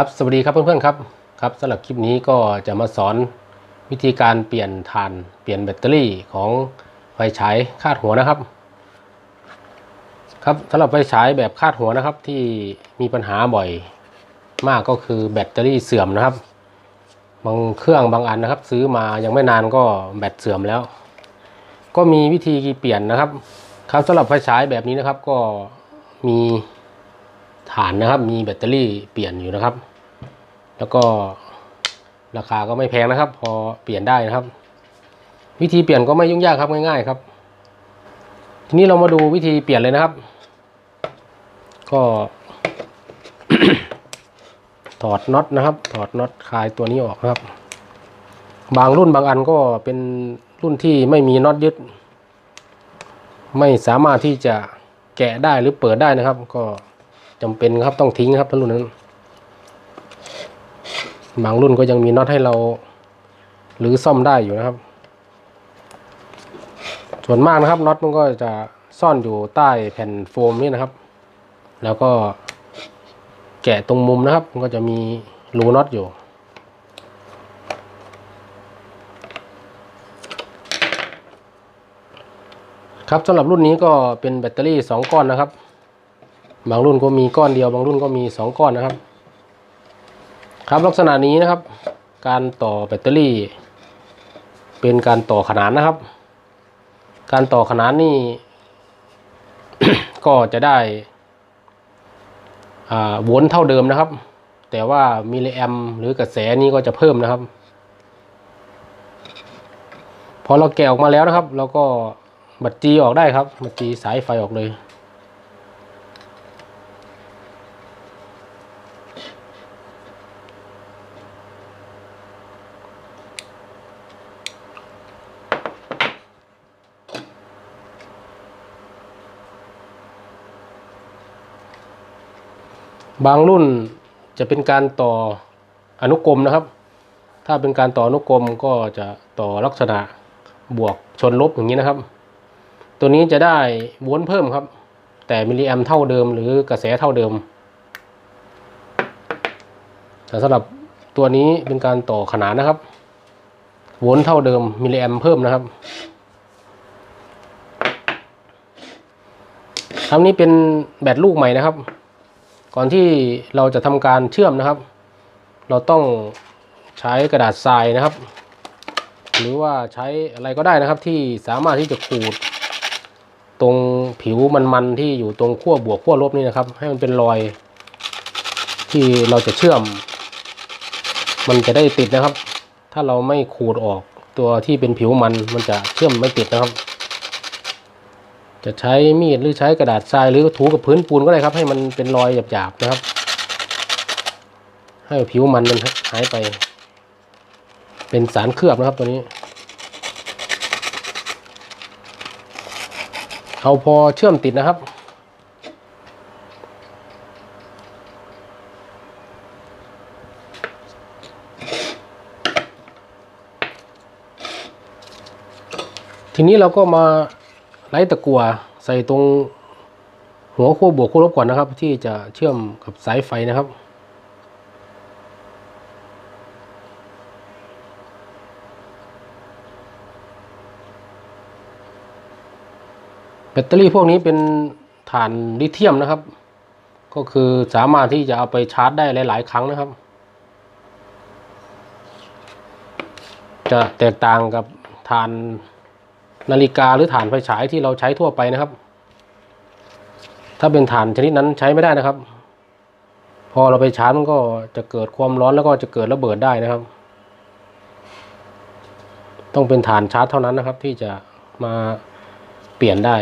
ครับสวัสดีครับเพื่อนๆครับครับสำหรับคลิปนี้ก็จะมาสอนวิธีการเปลี่ยนถ่านเปลี่ยนแบตเตอรี่ของไฟฉายคาดหัวนะครับ ครับสำหรับไฟฉายแบบคาดหัวนะครับที่มีปัญหาบ่อยมากก็คือแบตเตอรี่เสื่อมนะครับ บางเครื่องบางอันนะครับ ซื้อมายังไม่นานก็แบตเสื่อมแล้ว ก็มีวิธีเปลี่ยนนะครับ ครับสำหรับไฟฉายแบบนี้นะครับก็มีฐานนะครับมีแบตเตอรี่เปลี่ยนอยู่นะครับ แล้วก็ราคาก็ไม่แพงนะครับ พอเปลี่ยนได้นะครับ วิธีเปลี่ยนก็ไม่ยุ่งยากครับง่ายๆครับ ทีนี้เรามาดูวิธีเปลี่ยนเลยนะครับ ก็ถอดน็อตนะครับ ถอดน็อตคลายตัวนี้ออกครับ บางรุ่นบางอันก็เป็นรุ่นที่ไม่มีน็อตยึด ไม่สามารถที่จะแกะได้หรือเปิดได้นะครับ ก็จำเป็นครับต้องทิ้งครับทั้งรุ่นนั้น บางรุ่นก็ยังมีน็อตให้เราหรือซ่อมได้อยู่นะครับ ส่วนมากนะครับน็อตมันก็จะซ่อนอยู่ใต้แผ่นโฟมนี่นะครับ แล้วก็แกะตรงมุมนะครับ มันก็จะมีรูน็อตอยู่ ครับสำหรับรุ่นนี้ก็เป็นแบตเตอรี่ 2 ก้อนนะครับ บางรุ่นก็มีก้อนเดียว บางรุ่นก็มีสองก้อนนะครับ ครับลักษณะนี้นะครับ การต่อแบตเตอรี่ เป็นการต่อขนานนะครับ การต่อขนานนี่ ก็จะได้อ่าโวลต์เท่าเดิมนะครับ แต่ว่ามิลลิแอมหรือกระแสนี้ก็จะเพิ่มนะครับ พอเราแกะออกมาแล้วนะครับ เราก็บัดจีออกได้ครับ บัดจีสายไฟออกเลย บางรุ่นจะเป็นการต่ออนุกรมนะครับ ถ้าเป็นการต่ออนุกรมก็จะต่อลักษณะบวกชนลบอย่างนี้นะครับ ตัวนี้จะได้โวลต์เพิ่มครับ แต่มิลลิแอมเท่าเดิมหรือกระแสเท่าเดิมแต่สำหรับตัวนี้เป็นการต่อขนานนะครับ โวลต์เท่าเดิมมิลลิแอมเพิ่มนะครับคำนี้เป็นแบตลูกใหม่นะครับ ก่อนที่เราจะทำการเชื่อมนะครับ เราต้องใช้กระดาษทรายนะครับ หรือว่าใช้อะไรก็ได้นะครับที่สามารถที่จะขูด ตรงผิวมันๆที่อยู่ตรงขั้วบวกขั้วลบนี่นะครับ ให้มันเป็นรอย ที่เราจะเชื่อม มันจะได้ติดนะครับ ถ้าเราไม่ขูดออกตัวที่เป็นผิวมันมันจะเชื่อมไม่ติดนะครับ จะใช้มีดหรือใช้กระดาษทรายหรือถูกับพื้นปูนก็ได้ครับ ให้มันเป็นรอยหยาบๆนะครับ ให้ผิวมันมันหายไป เป็นสารเคลือบนะครับตัวนี้ เอาพอเชื่อมติดนะครับทีนี้เราก็มา ไล่ตะกัวใส่ตรงหัวขั้วบวกขั้วลบก่อนนะครับ ที่จะเชื่อมกับสายไฟนะครับ แบตเตอรี่พวกนี้เป็นถ่านลิเธียมนะครับ ก็คือสามารถที่จะเอาไปชาร์จได้หลาย ๆ ครั้งนะครับ จะแตกต่างกับถ่าน นาฬิกาหรือฐานไฟฉายที่เราใช้ทั่วไปนะครับ ถ้าเป็นฐานชนิดนั้นใช้ไม่ได้นะครับ พอเราไปชาร์จมันก็จะเกิดความร้อนแล้วก็จะเกิดระเบิดได้นะครับ ต้องเป็นฐานชาร์จเท่านั้นนะครับ ที่จะมาเปลี่ยนได้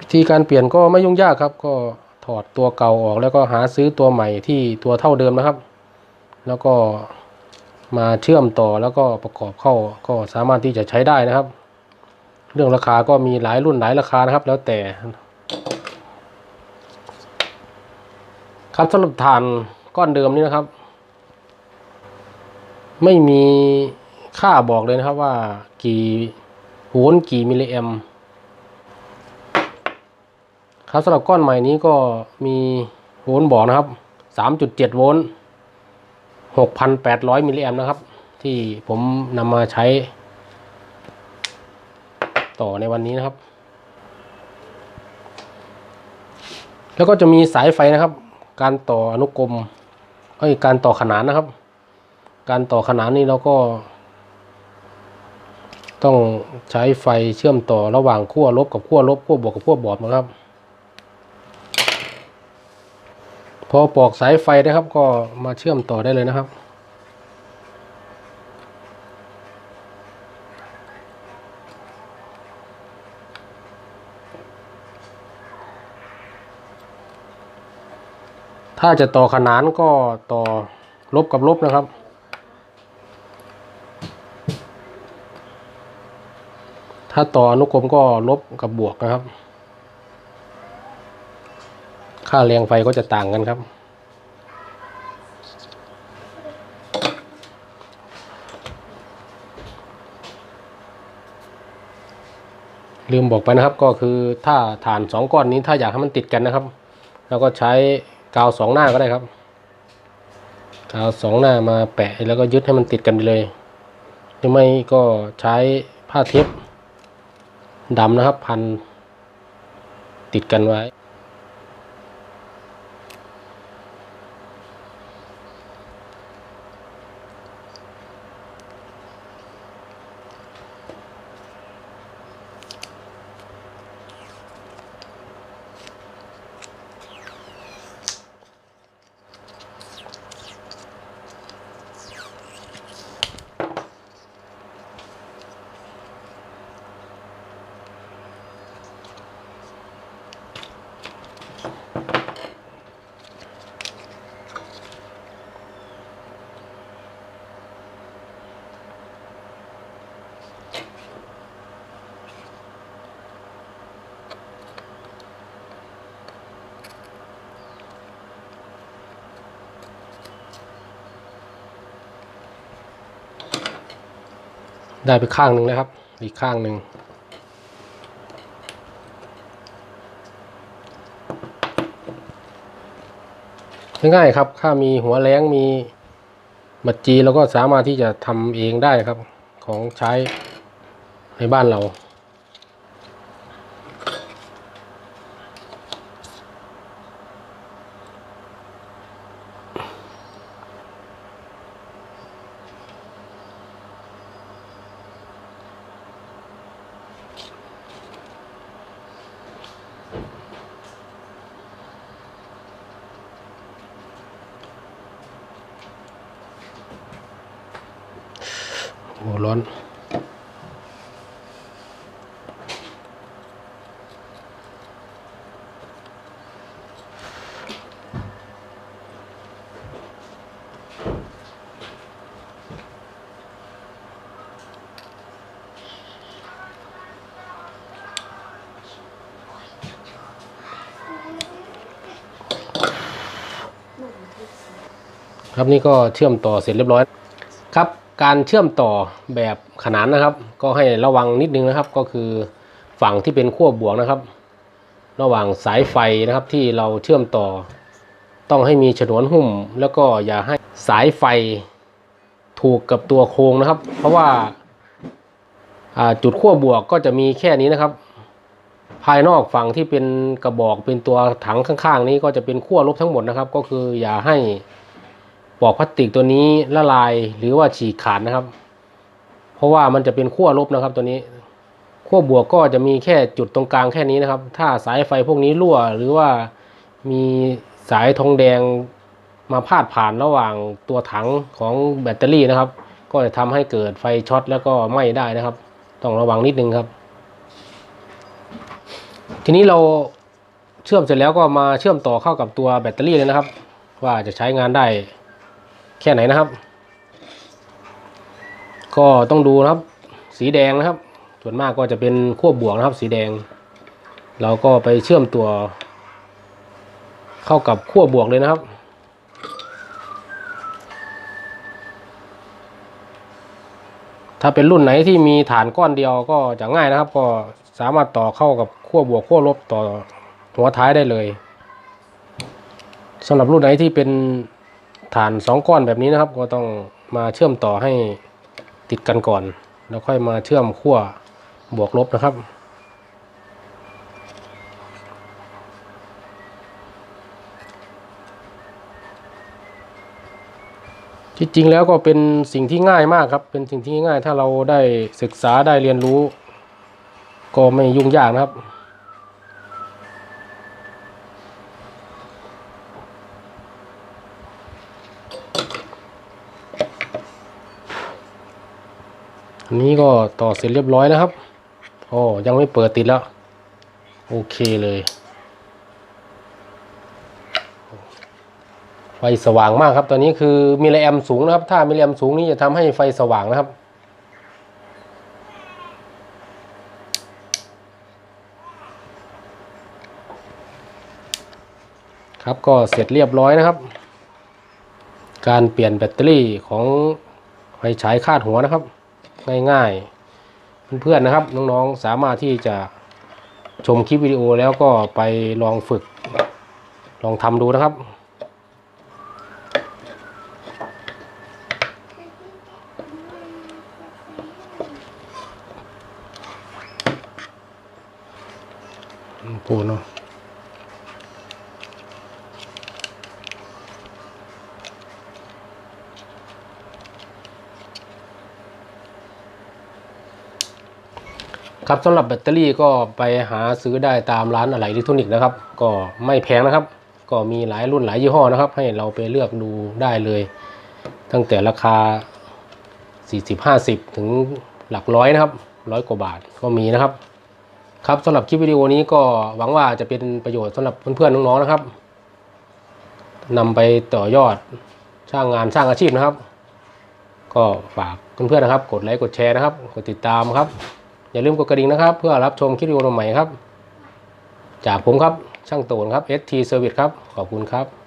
วิธีการเปลี่ยนก็ไม่ยุ่งยากครับ ก็ถอดตัวเก่าออก แล้วก็หาซื้อตัวใหม่ที่ตัวเท่าเดิมนะครับ แล้วก็มาเชื่อมต่อแล้วก็ประกอบเข้าก็สามารถที่จะใช้ได้นะครับ เรื่องราคาก็มีหลายรุ่นหลายราคานะครับ แล้วแต่ ครับสำหรับฐานก้อนเดิมนี้นะครับ ไม่มีค่าบอกเลยนะครับว่ากี่โวลต์กี่มิลลิแอมป์ ครับสำหรับก้อนใหม่นี้ก็มีโวลต์บอกนะครับ 3.7 โวลต์ 6,800 มิลลิแอมป์นะครับ ที่ผมนำมาใช้ ต่อในวันนี้นะครับ แล้วก็จะมีสายไฟนะครับ การต่ออนุกรมเอ้ยการต่อขนานนะครับ การต่อขนานนี้เราก็ ต้องใช้ไฟเชื่อมต่อระหว่างขั้วลบกับขั้วลบขั้วบวกกับขั้วบอดนะครับ พอปอกสายไฟนะครับ ก็มาเชื่อมต่อได้เลยนะครับ ถ้าจะต่อขนานก็ต่อลบกับลบนะครับถ้าต่ออนุกรมก็ลบกับบวกนะครับ ค่าแรงไฟก็จะต่างกันครับลืมบอกไปนะครับก็คือถ้าฐานสองก้อนนี้ถ้าอยากให้มันติดกันนะครับเราก็ใช้กาวสองหน้าก็ได้ครับกาวสองหน้ามาแปะแล้วก็ยึดให้มันติดกันไปเลย หรือไม่ก็ใช้ผ้าเทปดำนะครับ พันติดกันไว้ ได้ไปข้างหนึ่งนะครับ อีกข้างหนึ่งง่ายๆครับ ถ้ามีหัวแรงมีบัดจีเราก็สามารถที่จะทำเองได้ครับ ของใช้ในบ้านเรา โอ้ร้อน ครับนี่ก็เชื่อมต่อเสร็จเรียบร้อย การเชื่อมต่อแบบขนานนะครับ ก็ให้ระวังนิดนึงนะครับ ก็คือฝั่งที่เป็นขั้วบวกนะครับ ระหว่างสายไฟนะครับที่เราเชื่อมต่อ ต้องให้มีฉนวนหุ้ม แล้วก็อย่าให้สายไฟถูกกับตัวโครงนะครับ เพราะว่าอ่าจุดขั้วบวกก็จะมีแค่นี้นะครับ ภายนอกฝั่งที่เป็นกระบอกเป็นตัวถังข้างๆ นี้ก็จะเป็นขั้วลบทั้งหมดนะครับ ก็คืออย่าให้ ปลอกพลาสติกตัวนี้ละลายหรือว่าฉีกขาดนะครับ เพราะว่ามันจะเป็นขั้วลบนะครับตัวนี้ขั้วบวกก็จะมีแค่จุดตรงกลางแค่นี้นะครับ ถ้าสายไฟพวกนี้รั่วหรือว่ามีสายทองแดงมาพาดผ่านระหว่างตัวถังของแบตเตอรี่นะครับ ก็จะทำให้เกิดไฟช็อตแล้วก็ไหม้ได้นะครับ ต้องระวังนิดนึงครับ ทีนี้เราเชื่อมเสร็จแล้วก็มาเชื่อมต่อเข้ากับตัวแบตเตอรี่เลยนะครับ ว่าจะใช้งานได้ แค่ไหนนะครับ ก็ต้องดูนะครับ สีแดงนะครับ ส่วนมากก็จะเป็นขั้วบวกนะครับ สีแดง เราก็ไปเชื่อมตัว เข้ากับขั้วบวกเลยนะครับถ้าเป็นรุ่นไหนที่มีฐานก้อนเดียวก็จะง่ายนะครับ ก็สามารถต่อเข้ากับขั้วบวกขั้วลบต่อหัวท้ายได้เลยสำหรับรุ่นไหนที่เป็น ฐานสองก้อนแบบนี้นะครับ ก็ต้องมาเชื่อมต่อให้ติดกันก่อน แล้วค่อยมาเชื่อมขั้วบวกลบนะครับที่จริงแล้วก็เป็นสิ่งที่ง่ายมากครับ เป็นสิ่งที่ง่ายถ้าเราได้ศึกษาได้เรียนรู้ ก็ไม่ยุ่งยากนะครับ อันนี้ก็ต่อเสร็จเรียบร้อยนะครับโอ้ยังไม่เปิดติดแล้ว โอเคเลย ไฟสว่างมากครับ ตอนนี้คือมิลลิแอมสูงนะครับ ถ้ามิลลิแอมสูงนี่จะทำให้ไฟสว่างนะครับครับก็เสร็จเรียบร้อยนะครับ การเปลี่ยนแบตเตอรี่ของไฟฉายคาดหัวนะครับ ง่ายๆ เพื่อนๆนะครับน้องๆสามารถที่จะชมคลิปวิดีโอแล้วก็ไปลองฝึก ลองทำดูนะครับ ปูเนาะ ครับสำหรับแบตเตอรี่ก็ไปหาซื้อได้ตามร้านอะไหล่อิเล็กทรอนิกส์นะครับ ก็ไม่แพงนะครับ ก็มีหลายรุ่นหลายยี่ห้อนะครับ ให้เราไปเลือกดูได้เลย ตั้งแต่ราคา 40 50 ถึงหลักร้อยนะครับร้อยกว่าบาทก็มีนะครับ ครับสำหรับคลิปวิดีโอนี้ก็หวังว่าจะเป็นประโยชน์สำหรับเพื่อนๆน้องๆนะครับนำไปต่อยอดสร้างงานสร้างอาชีพนะครับ ก็ฝากเพื่อนๆนะครับ กดไลค์กดแชร์นะครับ กดติดตามครับ อย่าลืมกดกระดิ่งนะครับ เพื่อรับชมคลิปวิดีโอใหม่ครับ จากผมครับช่างโตนครับ ST Service ครับ ขอบคุณครับ